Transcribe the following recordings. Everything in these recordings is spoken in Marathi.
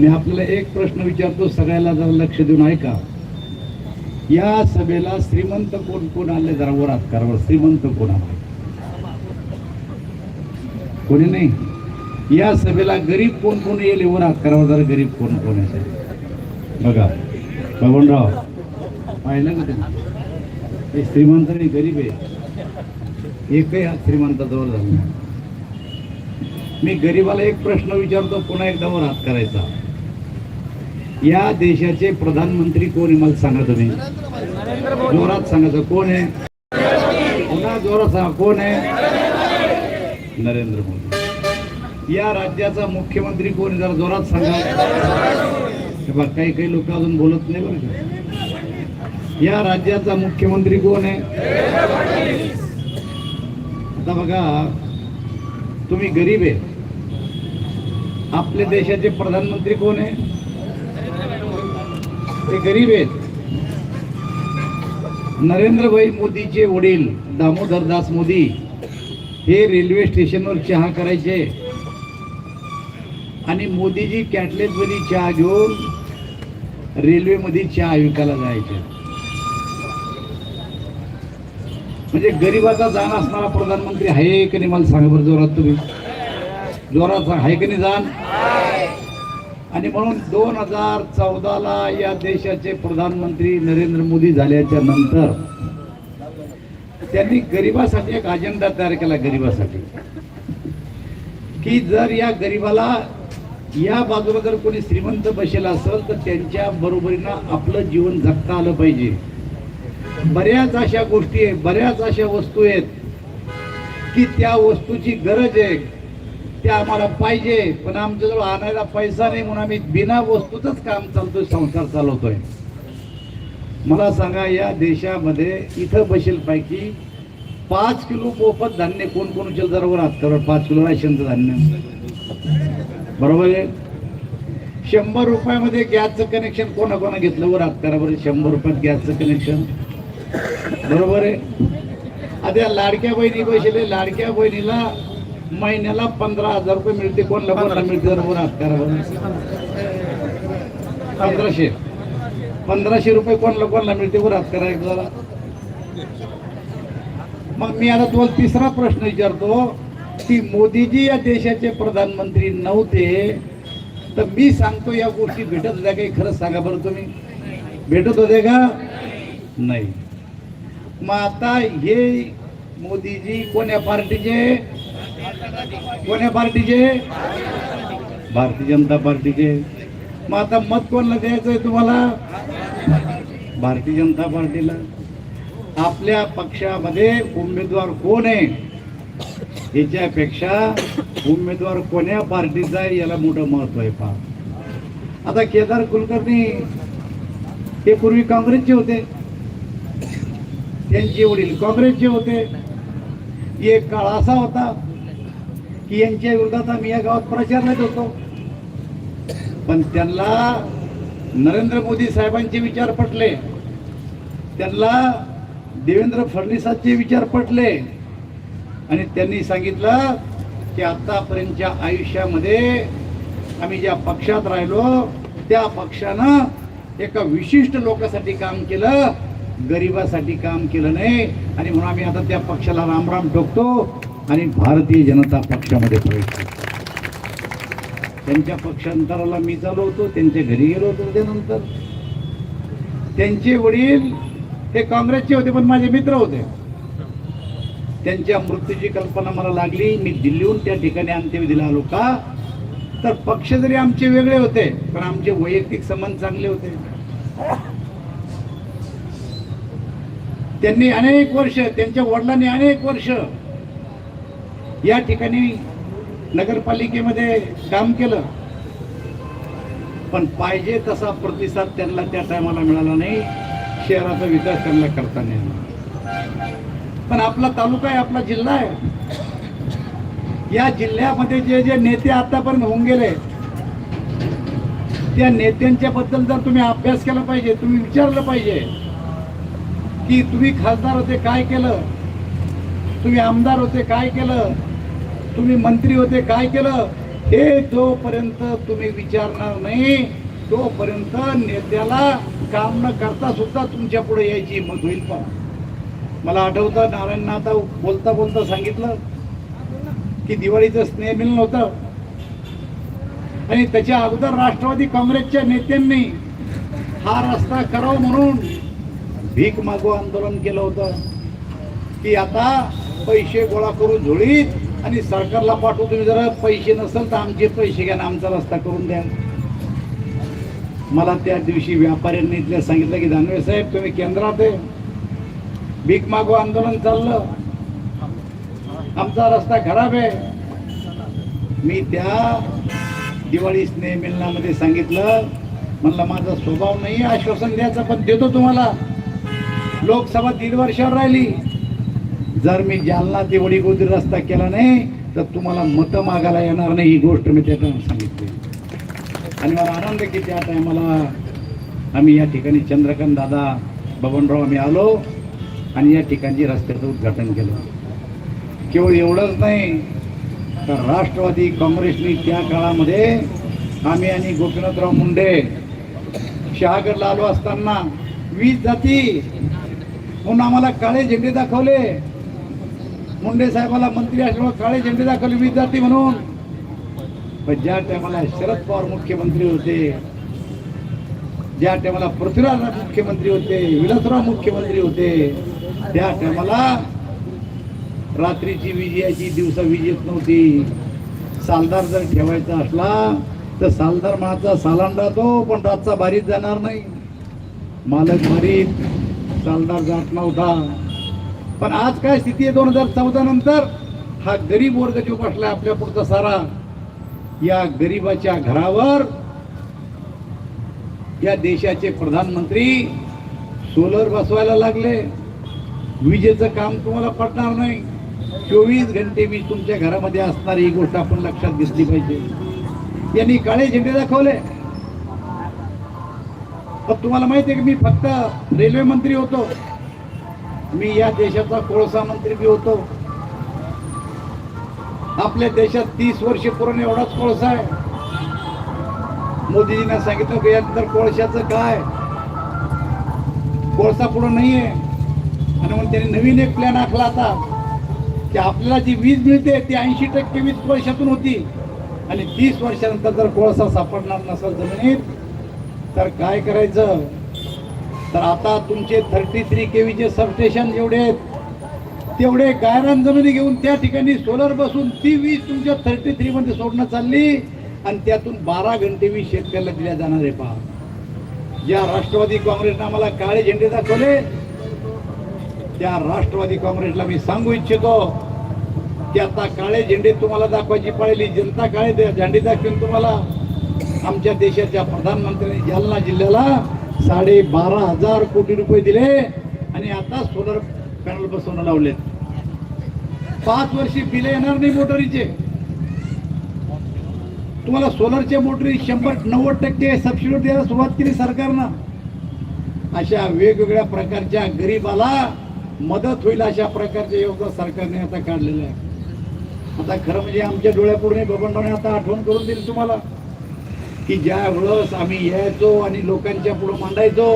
मी आपल्याला एक प्रश्न विचारतो सगळ्याला जरा लक्ष देऊन ऐका. या सभेला श्रीमंत कोण कोण आले? जरा वर हात श्रीमंत कोण आले? कोणी नाही? या सभेला गरीब कोण कोण येईल वर हात करावं जरा गरीब कोण कोण आहे? बघा बबनराव पाहिलं का तुम्ही? हे श्रीमंत नाही गरीब आहे. एकही हात श्रीमंताजवळ झाला मी गरीबाला एक प्रश्न विचारतो पुन्हा एकदा वर हात करायचा. या देशाचे प्रधानमंत्री कोण आहे मला सांगा तुम्ही? जोरात सांगायचं कोण आहे? पुन्हा जोरात सांगा कोण आहे? नरेंद्र मोदी. या राज्याचा मुख्यमंत्री कोण जरा जोरात सांगा. हे बघ काही काही लोक अजून बोलत नाही बरं का? या राज्याचा मुख्यमंत्री कोण आहे? आता बघा तुम्ही गरीब आहे. आपल्या देशाचे प्रधानमंत्री कोण आहे? ते गरीब आहेत. नरेंद्रभाई मोदीचे वडील दामोदर दास मोदी हे रेल्वे स्टेशनवर चहा करायचे. आणि मोदीजी कॅटलेटमध्ये चहा घेऊन रेल्वेमध्ये चहा विकायला जायचे. म्हणजे गरीबाचा जाण असणारा प्रधानमंत्री आहे की नाही मला सांगा बरं जोरात तुम्ही. जोरात आहे की नाही जाण? आणि म्हणून दोन हजार चौदाला या देशाचे प्रधानमंत्री नरेंद्र मोदी झाल्याच्यानंतर त्यांनी गरिबासाठी एक अजेंडा तयार केला गरिबासाठी. की जर या गरिबाला या बाजूला जर कोणी श्रीमंत बसेल असेल तर त्यांच्या बरोबरीनं आपलं जीवन जगता आलं पाहिजे. बऱ्याच अशा गोष्टी आहेत बऱ्याच अशा वस्तू आहेत की त्या वस्तूची गरज आहे. ते आम्हाला पाहिजे पण आमच्याजवळ आणायला पैसा नाही म्हणून आम्ही बिना वस्तूचंच काम चालतोय संसार चालवतोय. मला सांगा या देशामध्ये इथं बसेल पैकी पाच किलो मोफत धान्य कोण कोण उचल जरा वर हात करा पाच किलो राशनचं धान्य बरोबर आहे? शंभर रुपयामध्ये गॅसचं कनेक्शन कोणा कोणा घेतलं? वर हात करा बरं शंभर रुपयात गॅसचं कनेक्शन बरोबर आहे? आता या लाडक्या बहिणी बसले लाडक्या बहिणीला महिन्याला पंधरा हजार रुपये मिळते कोणला कोणला मिळते जरा पंधराशे. पंधराशे रुपये कोणला कोणला मिळते वर हात करा एक जरा? मग मी आता तुम्हाला तिसरा प्रश्न विचारतो. की मोदीजी या देशाचे प्रधानमंत्री नव्हते. तर मी सांगतो या गोष्टी भेटत होत्या काही? खरंच सांगा बरं तुम्ही. भेटत होते का? नाही. मग आता हे मोदीजी कोण्या पार्टीचे? कोण्या पार्टीचे? भारतीय जनता पार्टीचे. मग आता मत कोणाला द्यायचंय तुम्हाला? भारतीय जनता पार्टीला. आपल्या पक्षामध्ये उमेदवार कोण आहे? याच्यापेक्षा उमेदवार कोण्या पार्टीचा आहे याला मोठं महत्त्व आहे पहा आता केदार कुलकर्णी हे पूर्वी काँग्रेसचे होते. त्यांचे वडील काँग्रेसचे होते. एक काळ असा होता. की यांच्या विरोधात आम्ही या गावात प्रचार देत होतो पण त्यांना नरेंद्र मोदी साहेबांचे विचार पटले. त्यांना देवेंद्र फडणवीसांचे विचार पटले. आणि त्यांनी सांगितलं की आतापर्यंतच्या आयुष्यामध्ये आम्ही ज्या पक्षात राहिलो त्या पक्षानं एका विशिष्ट लोकांसाठी काम केलं गरिबासाठी काम केलं नाही. आणि म्हणून आम्ही आता त्या पक्षाला रामराम ठोकतो. आणि भारतीय जनता पक्षामध्ये प्रवेश त्यांच्या पक्षांतराला मी चालू होतो त्यांच्या घरी गेलो होतो त्यानंतर त्यांचे वडील हे काँग्रेसचे होते पण माझे मित्र होते. त्यांच्या मृत्यूची कल्पना मला लागली मी दिल्लीहून त्या ठिकाणी अंत्यविधीला आलो का? तर पक्ष जरी आमचे वेगळे होते पण आमचे वैयक्तिक संबंध चांगले होते. त्यांनी अनेक वर्ष त्यांच्या वडिलांनी अनेक वर्ष या ठिकाणी नगरपालिकेमध्ये काम केलं. पण पाहिजे तसा प्रतिसाद त्यांना त्या टायमाला मिळाला नाही. शहराचा विकास त्यांना करता नाही आला. पण आपला तालुका आहे आपला जिल्हा आहे. या जिल्ह्यामध्ये जे जे नेते आतापर्यंत होऊन गेले त्या नेत्यांच्या बद्दल जर तुम्ही अभ्यास केला पाहिजे तुम्ही विचारलं पाहिजे की तुम्ही खासदार होते काय केलं? तुम्ही आमदार होते काय केलं? तुम्ही मंत्री होते काय केलं? हे जोपर्यंत तुम्ही विचारणार नाही तोपर्यंत नेत्याला काम न करता सुद्धा तुमच्यापुढे यायची मत होईल पण मला आठवतं नारायण आता बोलता बोलता सांगितलं की दिवाळीचं स्नेह मिलन होतं. आणि त्याच्या अगोदर राष्ट्रवादी काँग्रेसच्या नेत्यांनी हा रस्ता करावा म्हणून भीक मागो आंदोलन केलं होतं. की आता पैसे गोळा करून झोळीत आणि सरकारला पाठवू तुम्ही जरा पैसे नसेल तर आमचे पैसे घ्या आमचा रस्ता करून द्या. मला त्या दिवशी व्यापाऱ्यांनी इथल्या सांगितलं की दानवे साहेब तुम्ही केंद्रात आहे. भीक मागो आंदोलन चाललं. आमचा रस्ता खराब आहे. मी त्या दिवाळी स्नेह मिलनामध्ये सांगितलं. म्हणलं माझा स्वभाव नाही आश्वासन द्यायचं पण देतो तुम्हाला. लोकसभा दीड वर्षावर राहिली. जर मी जालना ते वडीगोदी रस्ता केला नाही तर तुम्हाला मतं मागायला येणार नाही ही गोष्ट मी त्याच्या सांगितली. आणि मला आनंद किती की त्या टायमाला आम्ही या ठिकाणी चंद्रकांत दादा बबनराव आम्ही आलो आणि या ठिकाणची रस्त्याचं उद्घाटन केलं. केवळ एवढंच नाही तर राष्ट्रवादी काँग्रेसने त्या काळामध्ये आम्ही आणि गोपीनाथराव मुंडे शहागडला आलो असताना वीज जाती म्हणून आम्हाला काळे झेंडे दाखवले. मुंडे साहेबाला मंत्री असल्यामुळे काळे झेंडे दाखवले वीज जाती म्हणून. पण ज्या टायमाला शरद पवार मुख्यमंत्री होते ज्या टायमाला पृथ्वीराज मुख्यमंत्री होते विलासराव मुख्यमंत्री होते त्या टायमाला रात्रीची वीज यायची दिवसा वीज येत नव्हती. सालदार जर ठेवायचा असला तर सालदार म्हणाचा सालांडा तो पण रातचा भारीत जाणार नाही. मालक भारीत सालदार जात नव्हता. पण आज काय स्थिती आहे दोन हजार चौदा नंतर? हा गरीब वर्ग जो बसला आपल्या पुढचा सारा या गरीबाच्या घरावर या देशाचे प्रधानमंत्री सोलर बसवायला लागले. विजेचं काम तुम्हाला पडणार नाही. चोवीस घंटे वीज तुमच्या घरामध्ये असणार ही गोष्ट आपण लक्षात घेतली पाहिजे. यांनी काळे झेंडे दाखवले. पण तुम्हाला माहिती आहे की मी फक्त रेल्वे मंत्री होतो. मी या देशाचा कोळसा मंत्री बी होतो. आपल्या देशात तीस वर्ष पूर्ण एवढाच कोळसा आहे. मोदीजींना सांगितलं की यानंतर कोळशाचं काय? कोळसा पुढं नाहीये. आणि मग त्यांनी नवीन एक प्लॅन आखला आता की आपल्याला जी वीज मिळते ती ऐंशी टक्के वीज कोळशातून होती. आणि तीस वर्षानंतर जर कोळसा सापडणार नसेल जमिनीत तर काय करायचं? तर आता तुमचे थर्टी थ्री के व्हीचे सबस्टेशन जेवढे आहेत तेवढे गायरान जमिनी घेऊन त्या ठिकाणी सोलर बसून ती वीज तुमच्या थर्टी थ्रीमध्ये सोडणं चालली आणि त्यातून बारा घंटे वीज शेतकऱ्याला दिल्या जाणार आहे पहा. ज्या राष्ट्रवादी काँग्रेसनं आम्हाला काळे झेंडे दाखवले त्या राष्ट्रवादी काँग्रेसला मी सांगू इच्छितो की आता काळे झेंडे तुम्हाला दाखवायची पाळली जनता काळे झेंडे दाखवून तुम्हाला. आमच्या देशाच्या प्रधानमंत्र्यांनी जालना जिल्ह्याला साडे बारा हजार कोटी रुपये दिले आणि आता सोलर पॅनल बसवणं लावलेत. पाच वर्षी बिले येणार नाही मोटरीचे. तुम्हाला सोलरच्या मोटरी शंभर नव्वद टक्के सबसिडी द्यायला सुरुवात केली सरकारनं. अशा वेगवेगळ्या प्रकारच्या गरीबाला मदत होईल अशा प्रकारचे योजना सरकारने आता काढलेलं आहे. आता खरं म्हणजे आमच्या डोळ्यापुढे बबनरावने आता आठवण करून दिली तुम्हाला. की ज्या वेळेस आम्ही यायचो आणि लोकांच्या पुढे मांडायचो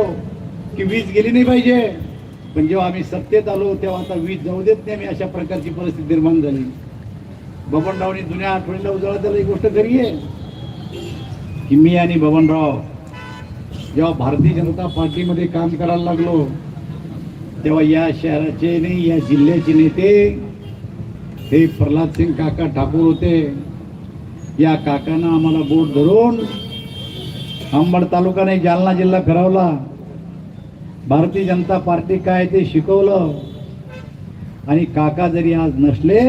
की वीज गेली नाही पाहिजे. पण जेव्हा आम्ही सत्तेत आलो तेव्हा आता वीज जाऊ देत नाही. आम्ही अशा प्रकारची परिस्थिती निर्माण झाली. बबनरावनी जुन्या आठवणीला उजळा त्याला एक गोष्ट खरी आहे की मी आणि बबनराव जेव्हा भारतीय जनता पार्टीमध्ये काम करायला लागलो तेव्हा या शहराचे नाही या जिल्ह्याचे नेते हे प्रल्हाद सिंग काका ठाकूर होते. या काकानं आम्हाला बोट धरून अंबड तालुकाने जालना जिल्हा फिरवला. भारतीय जनता पार्टी काय ते शिकवलं. आणि काका जरी आज नसले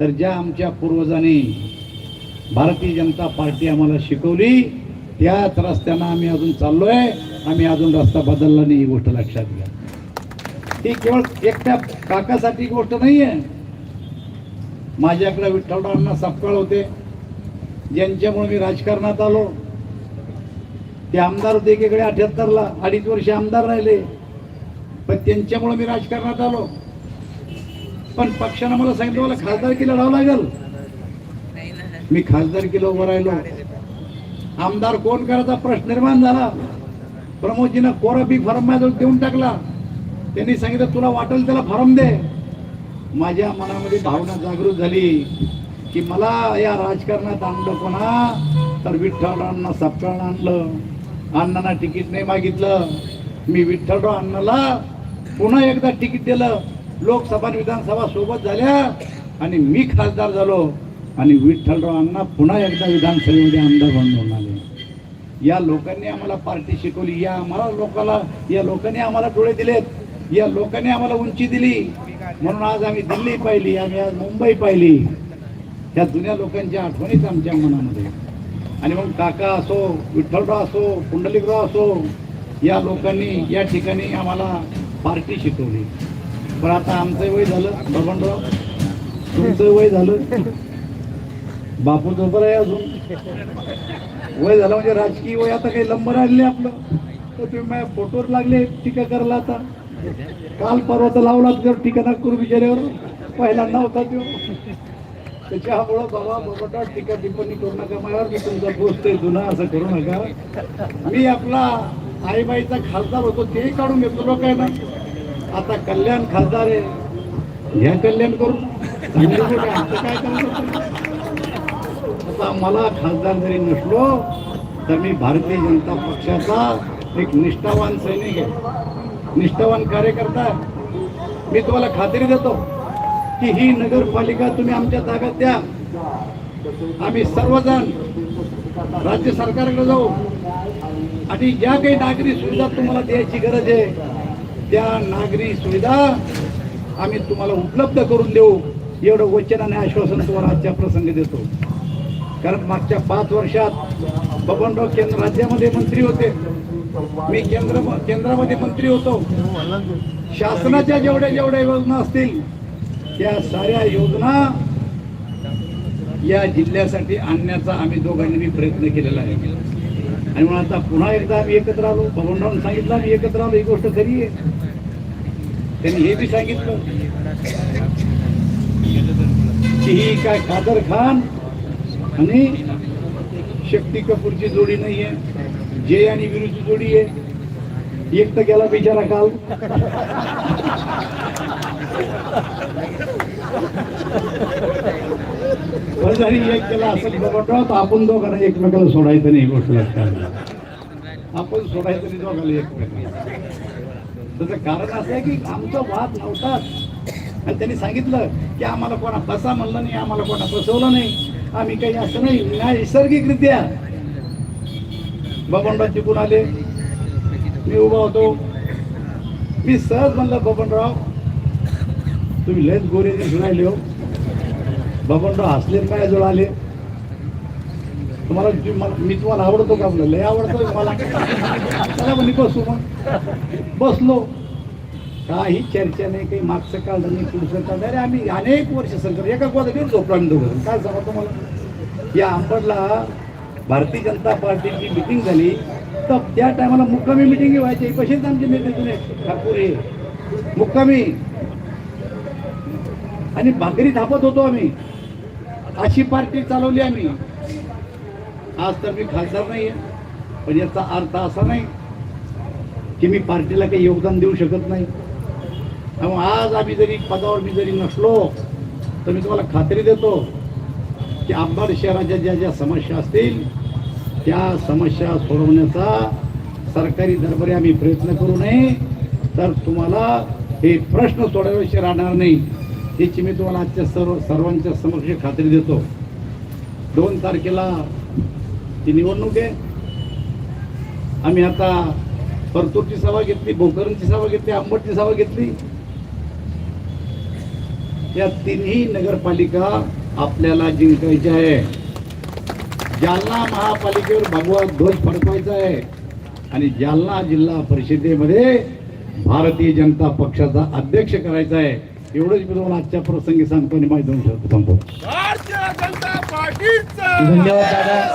तर ज्या आमच्या पूर्वजांनी भारतीय जनता पार्टी आम्हाला शिकवली त्याच रस्त्यानं आम्ही अजून चाललोय. आम्ही अजून रस्ता बदलला नाही ही गोष्ट लक्षात घ्या. ही केवळ एकट्या काकासाठी गोष्ट नाही आहे माझ्याकडे विठ्ठलरावांना सपकाळ होते. ज्यांच्यामुळे मी राजकारणात आलो. ते आमदार होते एकीकडे अठ्याहत्तरला. अडीच वर्ष आमदार राहिले. पण त्यांच्यामुळे मी राजकारणात आलो. पण पक्षानं मला सांगितलं मला खासदारकी लढावं लागेल. मी खासदारकीला उभं राहिलो. आमदार कोण करायचा प्रश्न निर्माण झाला. प्रमोदजीनं कोरा बी फॉर्म माझ्याजवळ देऊन टाकला. त्यांनी सांगितलं तुला वाटेल त्याला फॉर्म दे. माझ्या मनामध्ये भावना जागृत झाली की मला या राजकारणात आणलं कोणा? तर विठ्ठलरावांना सपकाळून आणलं. अण्णांना तिकीट नाही मागितलं. मी विठ्ठलराव अण्णाला पुन्हा एकदा तिकीट दिलं. लोकसभा आणि विधानसभा सोबत झाल्या आणि मी खासदार झालो. आणि विठ्ठलराव अण्णा पुन्हा एकदा विधानसभेमध्ये आमदार बनवून आले. या लोकांनी आम्हाला पार्टी शिकवली. या आम्हाला लोकाला या लोकांनी आम्हाला डोळे दिलेत. या लोकांनी आम्हाला उंची दिली. म्हणून आज आम्ही दिल्ली पाहिली आम्ही आज मुंबई पाहिली. ह्या जुन्या लोकांच्या आठवणीच आमच्या मनामध्ये. आणि मग काका असो विठ्ठलराव असो पुंडलिकराव असो या लोकांनी या ठिकाणी आम्हाला पार्टी शिकवली. पण आता आमचं वय झालं बबनराव तुमचं वय झालं. बापू बरं आहे अजून. वय झालं म्हणजे राजकीय वय आता काही लंब राहिले आपलं. तर तुम्ही माझ्या फोटोवर लागले टीका करायला आता. काल परवा तर लावलात जर करू बिचाऱ्यावर पहिल्यांदा होता तो. त्याच्यामुळं बाबा बाबा टीका टिप्पणी करू नका माझ्यावर मी तुमचा दोस्त आहे जुना असं करू नका. मी आपला आईबाईचा खासदार होतो तेही काढून घेतो लोक आहे ना आता कल्याण खासदार आहे. ह्या कल्याण करून. काय करत आता मला खासदार जरी नसलो तर मी भारतीय जनता पक्षाचा एक निष्ठावान सैनिक आहे. निष्ठावान कार्यकर्ता मी तुम्हाला खात्री देतो की ही नगरपालिका तुम्ही आमच्या ताब्यात द्या. आम्ही सर्वजण राज्य सरकारकडे जाऊ. आणि ज्या काही नागरी सुविधा तुम्हाला द्यायची गरज आहे त्या नागरी सुविधा आम्ही तुम्हाला उपलब्ध करून देऊ. एवढं वचन आणि आश्वासन तुम्हाला आजच्या प्रसंगी देतो. कारण मागच्या पाच वर्षात बबनराव केंद्र राज्यामध्ये मंत्री होते. मी केंद्र केंद्रामध्ये मंत्री होतो. शासनाच्या जेवढ्या जेवढ्या योजना असतील त्या साऱ्या योजना या जिल्ह्यासाठी आणण्याचा आम्ही दोघांनी प्रयत्न केलेला आहे. आणि म्हणून आता पुन्हा एकदा आम्ही एकत्र आलो. भगवंतांनी सांगितलं आम्ही एकत्र आलो. ही गोष्ट खरी आहे. त्यांनी हे बी सांगितलं. की ही काय कादर खान आणि शक्ती कपूरची जोडी नाहीये. जय आणि विरूची जोडी आहे. एक तर गेला बिचारा काल. जरी एक केला असेल बघतो तर आपण दोघांना एकमेकाला सोडायचं नाही. गोष्ट लक्षात आपण सोडायचं नाही दोघांना एकमेकाला. त्याचं कारण असं आहे की आमचा वाद नव्हताच आणि त्यांनी सांगितलं की आम्हाला कोणा बसा म्हणलं नाही आम्हाला कोणा बसवलं नाही. आम्ही काही असं नाही नैसर्गिकरित्या बबनराव चिकून आले. मी उभा होतो. मी सहज म्हणलं बबनराव तुम्ही लयच गोरे दिसून राहिले हो. बबनराव हसले आणि माझ्याजवळ आले. तुम्हाला मी तुम्हाला आवडतो का म्हणलं लय आवडतो मला? चला म्हणे बसू मग. बसलो. काही चर्चा नाही काही मागचं काढलं नाही पुढचं काढलं अरे आम्ही अनेक वर्ष संकर एका गोदा घेऊन झोपलो आम्ही दोघं काय सांगा तुम्हाला? या आंबडला भारतीय जनता पार्टीची मिटिंग झाली तर त्या टायमाला मुक्कामी मिटिंग व्हायची. कशीच आमचे नेते जुने ठाकूर हे. मुक्कामी. आणि भाकरी थापत होतो आम्ही. अशी पार्टी चालवली आम्ही. आज तर मी खासदार नाही आहे पण याचा अर्थ असा नाही की मी पार्टीला काही योगदान देऊ शकत नाही. त्यामुळे आज आम्ही जरी पदावर मी जरी नसलो तर मी तुम्हाला खात्री देतो की आंबाड शहराच्या ज्या ज्या समस्या असतील त्या समस्या सोडवण्याचा सरकारी दरबारी आम्ही प्रयत्न करू नये. तर तुम्हाला हे प्रश्न सोडवायचे राहणार नाही याची मी तुम्हाला आजच्या सर्व सर्वांच्या समक्ष खात्री देतो. दोन तारखेला ती निवडणूक आहे. आम्ही आता परतूरची सभा घेतली भोकरणची सभा घेतली आंबटची सभा घेतली. या तिन्ही नगरपालिका आपल्याला जिंकायच्या आहे. जालना महापालिकेवर भगवा ध्वज फडकवायचा आहे. आणि जालना जिल्हा परिषदेमध्ये भारतीय जनता पक्षाचा अध्यक्ष करायचा आहे. एवढंच मी तुम्हाला आजच्या प्रसंगी सांगतो आणि शब्द संपवतो. भारतीय जनता पार्टीचा! धन्यवाद दादा.